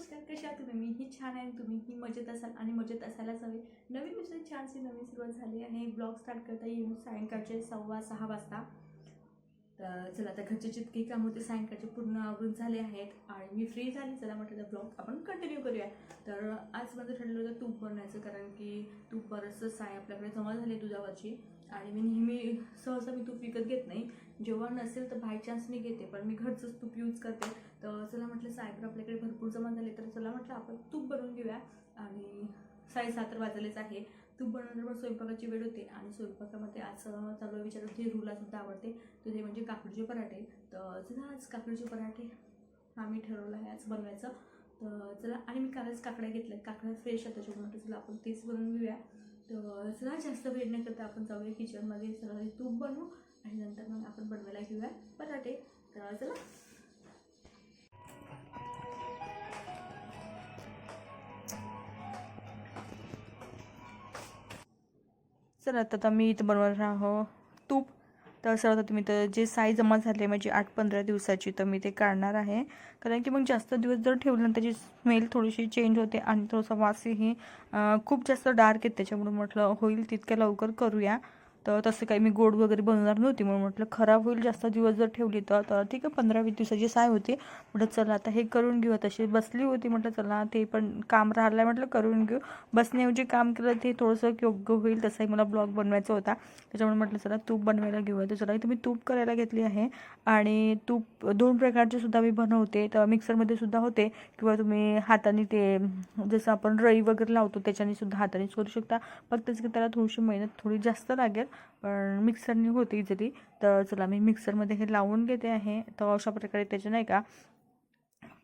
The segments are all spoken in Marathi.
नमस्कार कशा आहात तुम्ही? मी ही छान आहे तुम्हीही मजेत असाल आणि मजेत असायलाच हवे. नवीन दिवसाची छानशी नवीन सुरुवात झाली आहे. ब्लॉग स्टार्ट करता येऊन सायंकाळचे सव्वा सहा वाजता. तर चला आता घरचे जितके काम होते सायंकाळचे पूर्ण आवरून झाले आहेत आणि मी फ्री झाली. चला म्हटलं तर ब्लॉग आपण कंटिन्यू करूया. तर आज माझं ठरलं होतं तूप बनवायचं कारण की तूप बरंचसं साय आपल्याकडे जमा झाली दुधावरची. आणि मी नेहमी सहसा मी तूप विकत घेत नाही. जेव्हा नसेल तर बाय चान्स मी घेते पण मी घरचंच तूप यूज करते. तर चला म्हटलं सायबर आपल्याकडे भरपूर जमा झाले तर चला म्हटलं आपण तूप बनवून घेऊया. आणि साडेसात वाजलेच आहे. तूप बनवल्यावर स्वयंपाकाची वेळ होते आणि स्वयंपाकामध्ये आज चालू आहे विचार होते रुला आवडते. तर ते म्हणजे काकडीचे पराठे. तर चला आज काकडीचे पराठे. आम्ही ठरवलं आहे आज बनवायचं. तर चला आणि मी कालच काकड्या घेतल्या काकड्या फ्रेश आहेत त्याच्यामुळे चला आपण तेच बनवून घेऊया. तर चला जास्त वेळ न करता आपण जाऊया किचनमध्ये सगळं तूप बनवू आणि नंतर मग आपण बनवायला घेऊया पराठे तर चला. चला आता आता मी इथं बनवणार आहो तूप. तर असं होतं तुम्ही तर जे साई जमा झाली माझी म्हणजे आठ पंधरा दिवसाची तर मी ते काढणार आहे. कारण की मग जास्त दिवस जर ठेवलं ना त्याची स्मेल थोडीशी चेंज होते आणि थोडंसं वासही खूप जास्त डार्क येते त्याच्यामुळे म्हटलं होईल तितक्या लवकर करूया. तर तसं काही मी गोड वगैरे बनवणार नव्हती म्हणून म्हटलं खराब होईल जास्त दिवस जर ठेवली तर. तर ठीक आहे पंधरा वीस दिवसाची साय होती. म्हटलं चला आता हे करून घेऊ. तशी बसली होती. म्हटलं चला ते पण काम राहिलं म्हटलं करून घेऊ. बसण्याऐवजी काम केलं ते थोडंसं योग्य होईल तसाही मला ब्लॉग बनवायचा होता. त्याच्यामुळे म्हटलं चला तूप बनवायला घेऊया. तर चला इथे मी तूप करायला घेतली आहे. आणि तूप दोन प्रकारचे सुद्धा मी बनवते. तर मिक्सरमध्ये सुद्धा होते. किंवा तुम्ही हाताने ते जसं आपण रई वगैरे लावतो त्याच्याने सुद्धा हातानेच करू शकता. फक्त त्याला थोडीशी मेहनत थोडी जास्त लागेल. पण मिक्सरने होते इझिली. तर चला मी मिक्सरमध्ये हे लावून घेते आहे. तर अशा प्रकारे त्याचे नाही का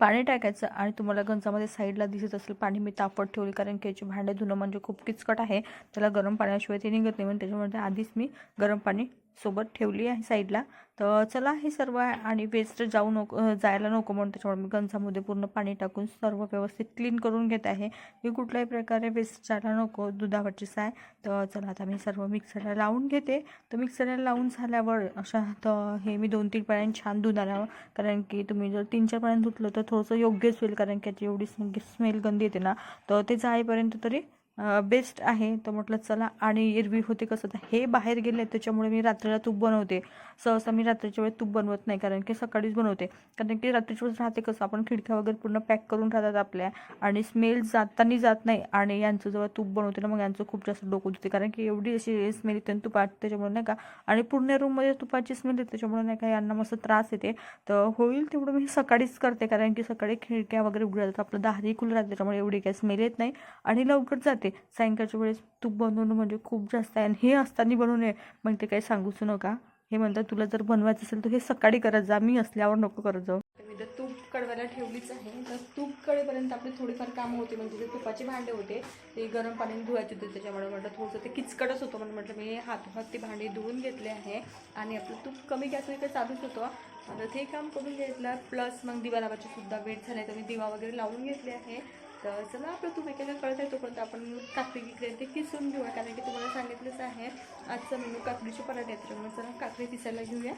पाणी टाकायचं आणि तुम्हाला गंजामध्ये साईडला दिसत असेल पाणी मी तापत ठेवले कारण की याचे भांडे धुणं म्हणजे खूप किचकट आहे. त्याला गरम पाण्याशिवाय ते निघत नाही. म्हणून त्याच्यामध्ये आधीच मी गरम पाणी सोबत ठेवली आहे साईडला. तर चला हे सर्व आहे आणि वेस्ट जाऊ नको जायला नको म्हणून त्याच्यामुळे मी गंजामध्ये पूर्ण पाणी टाकून सर्व व्यवस्थित क्लीन करून घेत आहे. की कुठल्याही प्रकारे वेस्ट जायला नको दुधावरची साय. तर चला आता मी सर्व मिक्सरला लावून घेते. तर मिक्सरला लावून झाल्यावर अशा तर हे मी दोन तीन पाण्याने छान धुणार आहोत कारण की तुम्ही जर तीन चार पाण्याने धुतलं तर थोडंसं योग्यच होईल. कारण की याची एवढी स्मेल गंदी येते ना. तर ते जाईपर्यंत तरी बेस्ट आहे. तर म्हटलं चला. आणि एरवी होते कसं तर हे बाहेर गेले त्याच्यामुळे मी रात्रीला तूप बनवते. सहसा मी रात्रीच्या वेळेस तूप बनवत नाही कारण की सकाळीच बनवते. कारण की रात्रीच्या वेळेस राहते कसं आपण खिडक्या वगैरे पूर्ण पॅक करून राहतात आपल्या. आणि स्मेल जाताना जात नाही. आणि यांचं जेव्हा तूप बनवते ना मग यांचं खूप जास्त डोकं दुखते. कारण की एवढी अशी स्मेल येते तुपात त्याच्यामुळे नाही का. आणि पूर्ण रूममध्ये तुपाची स्मेल येते त्याच्यामुळे नाही का यांना मस्त त्रास येते. तर होईल तेवढं मी सकाळीच करते कारण की सकाळी खिडक्या वगैरे उघड्या जातात आपलं दारही खुलं राहते त्याच्यामुळे एवढी काही स्मेल येत नाही. आणि लवकर जाते. सायंकाळच्या वेळेस तूप बनवणं म्हणजे खूप जास्त आहे आणि हे असताना बनवू नये मग ते काही सांगूच नका. हे म्हणतात तुला जर बनवायचं असेल तर हे सकाळी करत जा. मी असल्यावर नको करत जाऊ. मी तर तूप कळवायला ठेवलीच आहे. तर तूप कळेपर्यंत आपले थोडीफार कामं होते. म्हणजे जे तुपाचे भांडे होते ते गरम पाण्याने धुवायचे होते. त्याच्यामुळे म्हटलं थोडंसं ते किचकटच होतं. म्हणून म्हटलं मी हात ते भांडे धुवून घेतले आहे आणि आपलं तूप कमी गॅसवर काही चालूच होतं. आता ते काम करून घेतलं प्लस मग दिवा लावायची सुद्धा वेट झाला. तर मी दिवा वगैरे लावून घेतले आहे. तर चला आपलं तूप एखादा कळत आहे तोपर्यंत आपण काकडी विकले ते किसून घेऊया कारण की तुम्हाला सांगितलंच आहे आजचा मेनू काकडीचे पराठे त्याच्यामुळे चला काकडी किसायला घेऊया.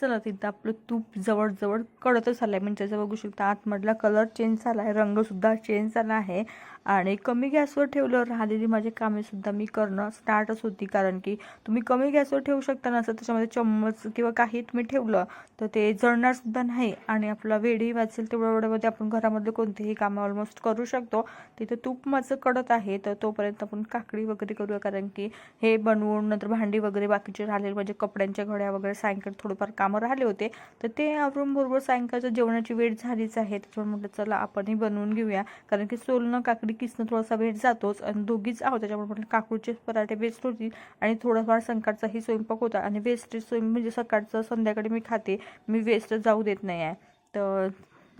चला तिथं आपलं तूप जवळजवळ कळतच आलं आहे म्हणजे त्याचा बघू शकता आतमधला कलर चेंज झाला आहे रंगसुद्धा चेंज झाला आहे. आणि कमी गॅसवर ठेवलं राहिलेली माझी कामेसुद्धा मी करणं स्टार्टच होती. कारण की तुम्ही कमी गॅसवर ठेवू शकता ना असं त्याच्यामध्ये चम्मच किंवा काही तुम्ही ठेवलं तर ते जळणारसुद्धा नाही. आणि आपला वेळही वाचेल तेवढ्या वेळेमध्ये आपण घरामध्ये कोणतेही कामं ऑलमोस्ट करू शकतो. तिथं तूप माझं कडत आहे तर तोपर्यंत आपण काकडी वगैरे करूया. कारण की हे बनवून नंतर भांडी वगैरे बाकीचे राहिलेले म्हणजे कपड्यांच्या घड्या वगैरे सायंकाळी थोडंफार कामं राहिले होते तर ते आवरून बरोबर सायंकाळच्या जेवणाची वेळ झालीच आहे. त्याच्यामुळे म्हटलं चला आपणही बनवून घेऊया. कारण की सोलणं काकडी किसनं थोडासा वेळ जातोच आणि दोघीच आहोत. त्याच्यामुळे म्हटलं काकडीचे पराठे बेस्ट होतील आणि थोडाफार सकाळचाही स्वयंपाक होता आणि वेस्टेज स्वयं म्हणजे सकाळचं संध्याकाळी मी खाते. मी वेस्ट जाऊ देत नाही आहे. तर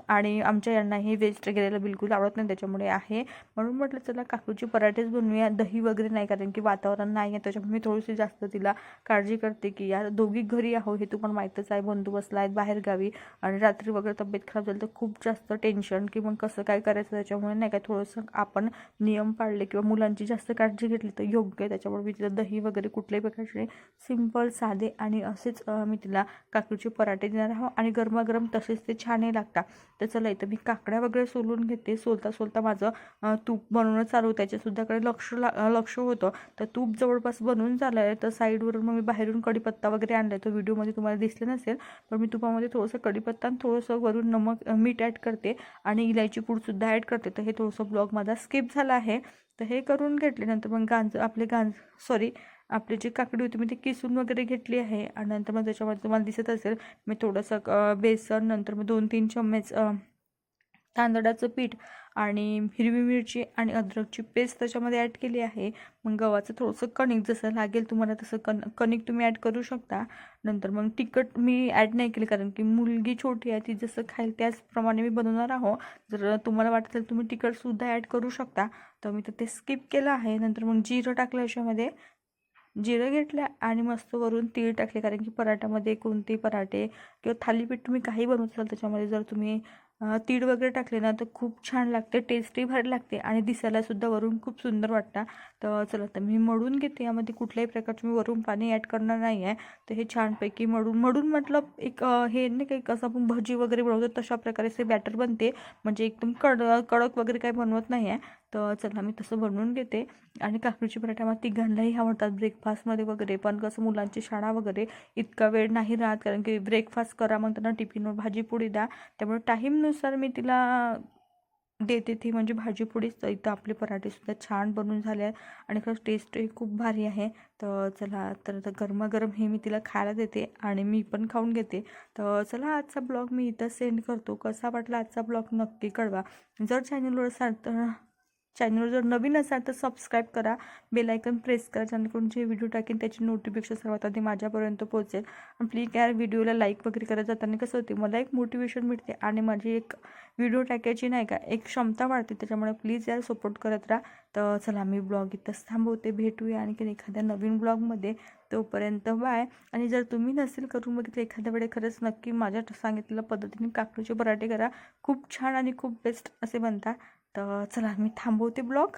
आणि आमच्या यांनाही वेस्ट गेलेलं बिलकुल आवडत नाही त्याच्यामुळे आहे. म्हणून म्हटलं चला काकूची पराठेच बनवूया दही वगैरे नाही कारण की वातावरण नाही आहे त्याच्यामुळे मी थोडीशी जास्त तिला काळजी करते की या दोघी घरी आहो हे तू पण माहीतच आहे बंधू बसला आहेत बाहेरगावी आणि रात्री वगैरे तब्येत खराब झाली तर खूप जास्त टेन्शन की मग कसं काय करायचं त्याच्यामुळे नाही काय थोडंसं आपण नियम पाळले किंवा मुलांची जास्त काळजी घेतली तर योग्य आहे. त्याच्यामुळे मी तिला दही वगैरे कुठल्याही प्रकारचे सिंपल साधे आणि असेच मी तिला काकडीचे पराठे देणार आहो आणि गरमागरम तसेच ते छानही लागतात तर चला इथं मी काकड्या वगैरे सोलून घेते. सोलता सोलता माझं तूप बनवणं चालू त्याच्यासुद्धाकडे लक्ष ला लक्ष होतं. तर तूप जवळपास बनवून झालं आहे तर साईडवरून मग मी बाहेरून कढीपत्ता वगैरे आणला आहे तो व्हिडिओमध्ये तुम्हाला दिसलं नसेल पण मी तुपामध्ये थोडंसं कढीपत्ता आणि थोडंसं वरून नमक मीठ ॲड करते आणि इलायची पूडसुद्धा ॲड करते. तर हे थोडंसं ब्लॉग माझा स्किप झाला आहे. तर हे करून घेतल्यानंतर मग गांज आपले गांज सॉरी आपली जी काकडी होती मी ती किसून वगैरे घेतली आहे. आणि नंतर मग त्याच्यामध्ये तुम्हाला दिसत असेल मी थोडंसं बेसन नंतर मग दोन तीन चम्मच तांदळाचं पीठ आणि हिरवी मिरची आणि अद्रकची पेस्ट त्याच्यामध्ये ॲड केली आहे. मग गव्हाचं थोडंसं कणिक जसं लागेल तुम्हाला तसं कण कणिक तुम्ही ॲड करू शकता. नंतर मग तिखट मी ॲड नाही केली कारण की मुलगी छोटी आहे ती जसं खाईल त्याचप्रमाणे मी बनवणार आहो जर तुम्हाला वाटत असेल तुम्ही तिखटसुद्धा ॲड करू शकता. तर मी तर ते स्किप केलं आहे. नंतर मग जिरं टाकलं याच्यामध्ये. जिरं घेतलं आणि मस्त वरून तीळ टाकले. कारण की पराठ्यामध्ये कोणते पराठे किंवा थालीपीठ तुम्ही काही बनवत असाल त्याच्यामध्ये जर तुम्ही तीळ वगैरे टाकले ना तर खूप छान लागते टेस्टही भारी लागते आणि दिसायलासुद्धा वरून खूप सुंदर वाटतं. तर चला तर मी मळून घेते. यामध्ये कुठल्याही प्रकारचं मी वरून पाणी ॲड करणार नाही आहे तर हे छानपैकी मळून मळून मतलब एक हे नाही काही कसं आपण भजी वगैरे बनवतो तशा प्रकारे असे बॅटर बनते. म्हणजे एकदम कड कडक वगैरे काही बनवत नाही आहे तर चला मी तसं बनवून घेते. आणि काकडीचे पराठे मला तिघांनाही आवडतात ब्रेकफास्टमध्ये वगैरे. पण कसं मुलांची शाळा वगैरे इतका वेळ नाही राहत. कारण की ब्रेकफास्ट करा मग त्यांना टिफिनवर भाजी पोळी द्या. त्यामुळे टाईमनुसार मी तिला देते ती म्हणजे भाजीपोळीच तर इथं आपले पराठेसुद्धा छान बनून झाले आहेत. आणि खरंच टेस्टही खूप भारी आहे. तर चला तर गरमागरम हे मी तिला खायला देते आणि मी पण खाऊन घेते. तर चला आजचा ब्लॉग मी इथं सेंड करतो. कसा वाटला आजचा ब्लॉग नक्की कळवा. जर चॅनलवर असाल तर चॅनलवर जर नवीन असाल तर सबस्क्राईब करा. बेल आयकन प्रेस करा जेणेकरून जे व्हिडिओ टाकेन त्याची नोटिफिकेशन सर्वात आधी माझ्यापर्यंत पोहोचेल. आणि प्लीज या व्हिडिओला लाईक वगैरे करत जाताना कसं होते मला एक मोटिवेशन मिळते आणि माझी एक व्हिडिओ टाकायची नाही का एक क्षमता वाढते. त्याच्यामुळे प्लीज यार सपोर्ट करत राहा. तर चला मी ब्लॉग इथंच थांबवते. भेटूया आणखीन एखाद्या नवीन ब्लॉगमध्ये तोपर्यंत बाय आणि जर तुम्ही नसेल करून बघितलं एखाद्या वेळे खरंच नक्की माझ्या सांगितलेल्या पद्धतीने काकडीचे पराठे करा. खूप छान आणि खूप बेस्ट असे बनतात. तर चला मी थांबवते ब्लॉग.